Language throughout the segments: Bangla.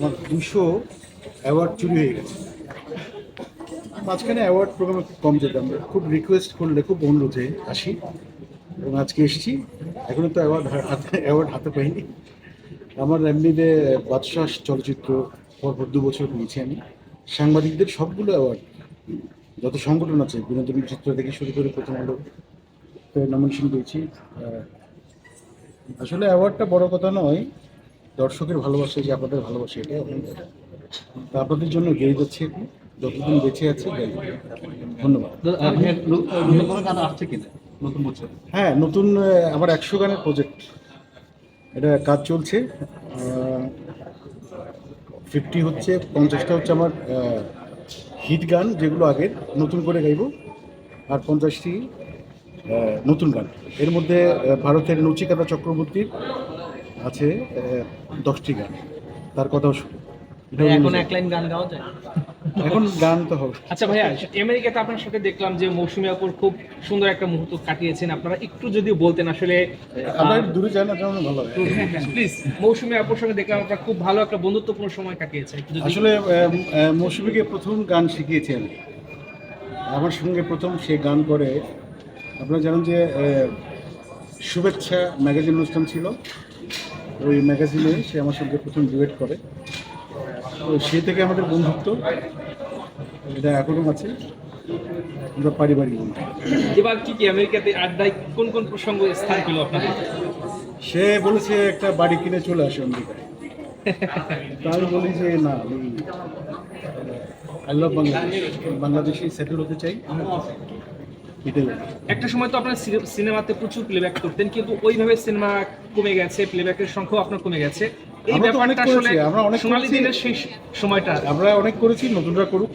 আমার দুশো অ্যাওয়ার্ড চুরি হয়ে গেছে। মাঝখানে অ্যাওয়ার্ড প্রোগ্রামে খুব কম যেতাম। খুব রিকোয়েস্ট করলে খুব অনুরোধে আসি। এবং আজকে এসেছি। এখনও তো অ্যাওয়ার্ড হাতে অ্যাওয়ার্ড হাতে পাইনি। আমার এমনিতে বাদশাহ চলচ্চিত্র পরপর দু বছর পেয়েছি আমি। সাংবাদিকদের সবগুলো অ্যাওয়ার্ড যত সংগঠন আছে, বিনোদন চিত্র থেকে শুরু করে প্রথম আলো নমিনেশন পেয়েছি। আসলে অ্যাওয়ার্ডটা বড় কথা নয়। দর্শকের ভালোবাসা যে আপনাদের ভালোবাসা এটাই। তা আপনাদের জন্য গেয়ে যাচ্ছে। যতদিন বেঁচে আছে। ধন্যবাদ। হ্যাঁ নতুন আমার একশো গানের প্রজেক্ট এটা কাজ চলছে। ফিফটি হচ্ছে পঞ্চাশটা হচ্ছে আমার হিট গান যেগুলো আগের নতুন করে গাইব। আর পঞ্চাশটি নতুন গান। এর মধ্যে ভারতের নচিকাতা চক্রবর্তীর আছে দশটি গান। তার কথাও শুনি এখন এক লাইন গান গাওয়া যায়? এখন গান তো হবে আচ্ছা ভাইয়া আমেরিকাতে আপনার সাথে দেখলাম যে মৌসুমী আপুর খুব সুন্দর একটা মুহূর্ত কাটিয়েছেন। আপনারা একটু যদি বলতেন আসলে একটু দূরে যাই না যেমন ভালো হয়। প্লিজ মৌসুমী আপুর সঙ্গে দেখলাম আপনারা খুব ভালো একটা বন্ধুত্বপূর্ণ সময় কাটিয়েছেন। আসলে মৌসুমীকে প্রথম গান শিখিয়েছি আমি আমার সঙ্গে প্রথম সে গান করে। আপনারা জানেন যে শুভেচ্ছা ম্যাগাজিন অনুষ্ঠান ছিল। ওই ম্যাগাজিনে সে আমার সঙ্গে প্রথম ডিবেট করে। তো সে থেকে আমাদের বন্ধুত্ব এটা এখনও আছে। আমরা পারিবারিক বন্ধু। এবার কি কি আমেরিকাতে আড্ডায় কোন কোন প্রসঙ্গ স্থান পেল আপনাদের? সে বলেছে একটা বাড়ি কিনে চলে আসে আমেরিকায়। তা আমি বলি যে না আমি আই লাভ বাংলাদেশ বাংলাদেশে সেটেল হতে চাই। একটা সময় তো আপনার সিনে- সিনেমাতে প্রচুর প্লেব্যাক করতেন কিন্তু ওইভাবে সিনেমা কমে গেছে প্লেব্যাকের সংখ্যাও আপনার কমে গেছে। এই আমরা অনেক ব্যাপারটা আসলে আমরা অনেক সোনালী দিনের সেই সময়টা। আমরা অনেক করেছি নতুনরা করুক।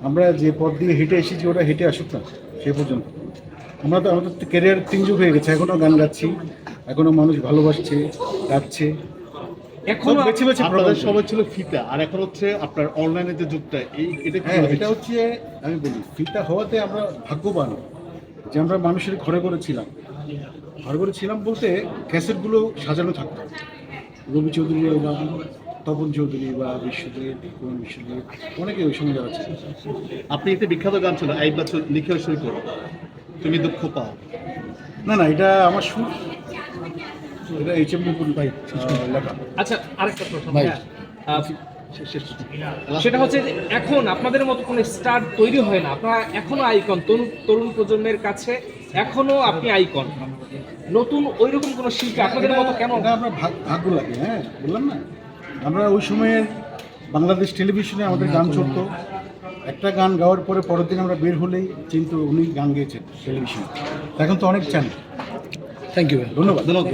আমরা যে পথ দিয়ে হেঁটে এসেছি ওরা হেঁটে আসুক না সে পর্যন্ত। আমরা তো আমাদের ক্যারিয়ার তিন যুগ হয়ে গেছে এখনও গান গাচ্ছি এখনও মানুষ ভালোবাসছে গাচ্ছে। এখনও বেছে বেছে আপনাদের সময় ছিল ফিতা আর এখন হচ্ছে আপনার অনলাইনে যে যুগটা এই এটা হ্যাঁ? এটা হচ্ছে আমি বলি ফিতা হওয়াতে আমরা ভাগ্যবান যে আমরা মানুষের ঘরে ঘরে ছিলাম। ঘরে ঘরে ছিলাম বলতে ক্যাসেটগুলো সাজানো থাকতো। রবি চৌধুরী বা তপন চৌধুরী বা বিশ্বজিৎ কুমার বিশ্বজিৎ অনেকে ওই সময় যারা ছিল আপনি একটা বিখ্যাত গান ছিল এই বছর লিখে সই করো। তুমি দুঃখ পাও। না না এটা আমার সুর। এটা এইচ এম বিপুল ভাই আচ্ছা আরেকটা প্রশ্ন। শেষ সেটা হচ্ছে এখন আপনাদের মতো কোনো স্টার তৈরি হয় না। আপনারা এখনও আইকন তরুণ তরুণ প্রজন্মের কাছে এখনও আপনি আইকন। নতুন ওইরকম কোনো শিল্পী আপনাদের মতো কেন আমরা ভাগ্য লাগে হ্যাঁ বললাম না? আমরা ওই সময়ে বাংলাদেশ টেলিভিশনে আমাদের গান চলতো। একটা গান গাওয়ার পরে পরের দিন আমরা বের হলেই কিন্তু উনি গান গেয়েছেন টেলিভিশনে। এখন তো অনেক চ্যানেল থ্যাংক ইউ ধন্যবাদ। ধন্যবাদ